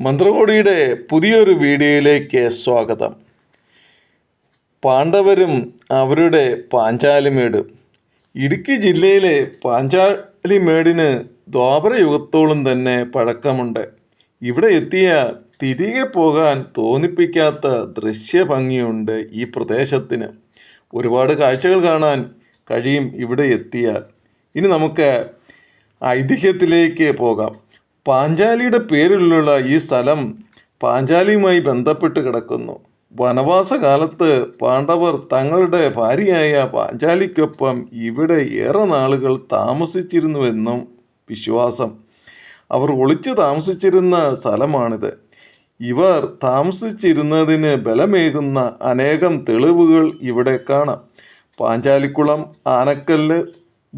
മന്ത്രകോടിയുടെ പുതിയൊരു വീഡിയോയിലേക്ക് സ്വാഗതം. പാണ്ഡവരും അവരുടെ പാഞ്ചാലിമേട്. ഇടുക്കി ജില്ലയിലെ പാഞ്ചാലിമേടിന് ദ്വാപരയുഗത്തോളം തന്നെ പഴക്കമുണ്ട്. ഇവിടെ എത്തിയ തിരികെ പോകാൻ തോന്നിപ്പിക്കാത്ത ദൃശ്യഭംഗിയുണ്ട് ഈ പ്രദേശത്തിന്. ഒരുപാട് കാഴ്ചകൾ കാണാൻ കഴിയും ഇവിടെ എത്തിയാൽ. ഇനി നമുക്ക് ഐതിഹ്യത്തിലേക്ക് പോകാം. പാഞ്ചാലിയുടെ പേരിലുള്ള ഈ സ്ഥലം പാഞ്ചാലിയുമായി ബന്ധപ്പെട്ട് കിടക്കുന്നു. വനവാസ കാലത്ത് പാണ്ഡവർ തങ്ങളുടെ ഭാര്യയായ പാഞ്ചാലിക്കൊപ്പം ഇവിടെ ഏറെ നാളുകൾ താമസിച്ചിരുന്നുവെന്നും വിശ്വാസം. അവർ ഒളിച്ചു താമസിച്ചിരുന്ന സ്ഥലമാണിത്. ഇവർ താമസിച്ചിരുന്നതിന് ബലമേകുന്ന അനേകം തെളിവുകൾ ഇവിടെ കാണാം. പാഞ്ചാലിക്കുളം ആനക്കല്ല്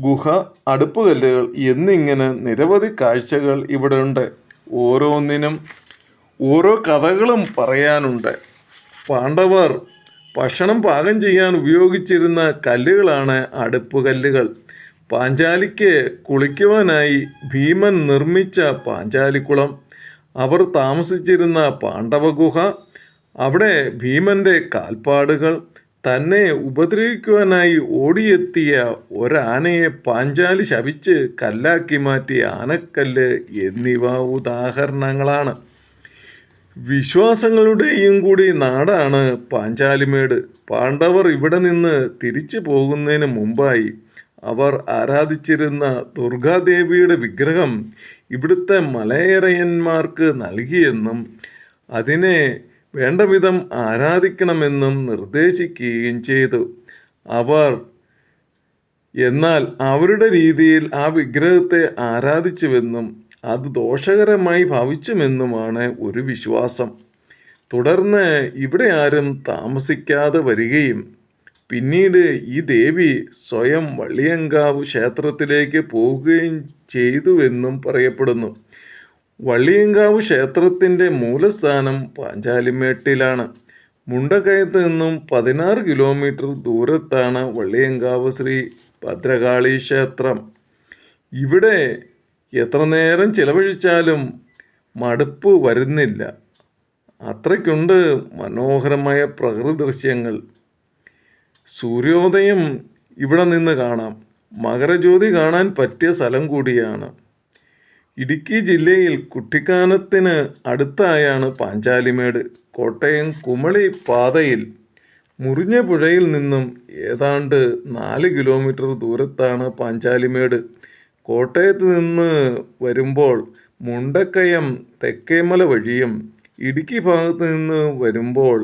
ഗുഹ അടുപ്പുകല്ലുകൾ എന്നിങ്ങനെ നിരവധി കാഴ്ചകൾ ഇവിടെ ഉണ്ട് ഓരോന്നിനും ഓരോ കഥകളും പറയാനുണ്ട്. പാണ്ഡവർ ഭക്ഷണം പാകം ചെയ്യാൻ ഉപയോഗിച്ചിരുന്ന കല്ലുകളാണ് അടുപ്പുകല്ലുകൾ. പാഞ്ചാലിക്ക് കുളിക്കുവാനായി ഭീമൻ നിർമ്മിച്ച പാഞ്ചാലിക്കുളം. അവർ താമസിച്ചിരുന്ന പാണ്ഡവഗുഹ അവിടെ ഭീമന്റെ കാൽപ്പാടുകൾ തന്നെ ഉപദ്രവിക്കുവാനായി ഓടിയെത്തിയ ഒരാനയെ പാഞ്ചാലി ശപിച്ച് കല്ലാക്കി മാറ്റിയ ആനക്കല്ല് എന്നിവ ഉദാഹരണങ്ങളാണ്. വിശ്വാസങ്ങളുടെയും കൂടി നാടാണ് പാഞ്ചാലിമേട്. പാണ്ഡവർ ഇവിടെ നിന്ന് തിരിച്ചു പോകുന്നതിന് മുമ്പായി അവർ ആരാധിച്ചിരുന്ന ദുർഗാദേവിയുടെ വിഗ്രഹം ഇവിടുത്തെ മലയറയന്മാർക്ക് നൽകിയെന്നും അതിനെ വേണ്ട വിധം ആരാധിക്കണമെന്നും നിർദ്ദേശിക്കുകയും ചെയ്തു. അവർ എന്നാൽ അവരുടെ രീതിയിൽ ആ വിഗ്രഹത്തെ ആരാധിച്ചുവെന്നും അത് ദോഷകരമായി ഭവിച്ചുമെന്നുമാണ് ഒരു വിശ്വാസം. തുടർന്ന് ഇവിടെ ആരും താമസിക്കാതെ വരികയും പിന്നീട് ഈ ദേവി സ്വയം വള്ളിയങ്കാവ് ക്ഷേത്രത്തിലേക്ക് പോവുകയും ചെയ്തുവെന്നും പറയപ്പെടുന്നു. വള്ളിയങ്കാവ് ക്ഷേത്രത്തിന്റെ മൂലസ്ഥാനം പാഞ്ചാലിമേട്ടിലാണ്. മുണ്ടക്കയത്ത് നിന്നും പതിനാറ് കിലോമീറ്റർ ദൂരത്താണ് വള്ളിയങ്കാവ് ശ്രീ ഭദ്രകാളി ക്ഷേത്രം. ഇവിടെ എത്ര നേരം ചിലവഴിച്ചാലും മടുപ്പ് വരുന്നില്ല. അത്രയ്ക്കുണ്ട് മനോഹരമായ പ്രകൃതി ദൃശ്യങ്ങൾ. സൂര്യോദയം ഇവിടെ നിന്ന് കാണാം. മകരജ്യോതി കാണാൻ പറ്റിയ സ്ഥലം കൂടിയാണ്. ഇടുക്കി ജില്ലയിൽ കുട്ടിക്കാനത്തിന് അടുത്തായാണ് പാഞ്ചാലിമേട്. കോട്ടയം കുമളി പാതയിൽ മുറിഞ്ഞ പുഴയിൽ നിന്നും ഏതാണ്ട് നാല് കിലോമീറ്റർ ദൂരത്താണ് പാഞ്ചാലിമേട്. കോട്ടയത്ത് നിന്ന് വരുമ്പോൾ മുണ്ടക്കയം തെക്കേമല വഴിയും ഇടുക്കി ഭാഗത്ത് നിന്ന് വരുമ്പോൾ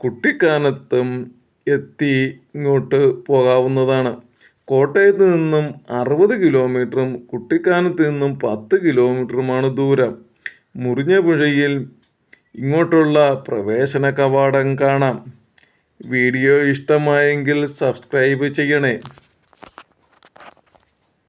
കുട്ടിക്കാനത്തും എത്തി ഇങ്ങോട്ട് പോകാവുന്നതാണ്. കോട്ടയത്ത് നിന്നും അറുപത് കിലോമീറ്ററും കുട്ടിക്കാനത്ത് നിന്നും പത്ത് കിലോമീറ്ററുമാണ് ദൂരം. മുറിഞ്ഞ പുഴയിൽ ഇങ്ങോട്ടുള്ള പ്രവേശന കവാടം കാണാം. വീഡിയോ ഇഷ്ടമായെങ്കിൽ സബ്സ്ക്രൈബ് ചെയ്യണേ.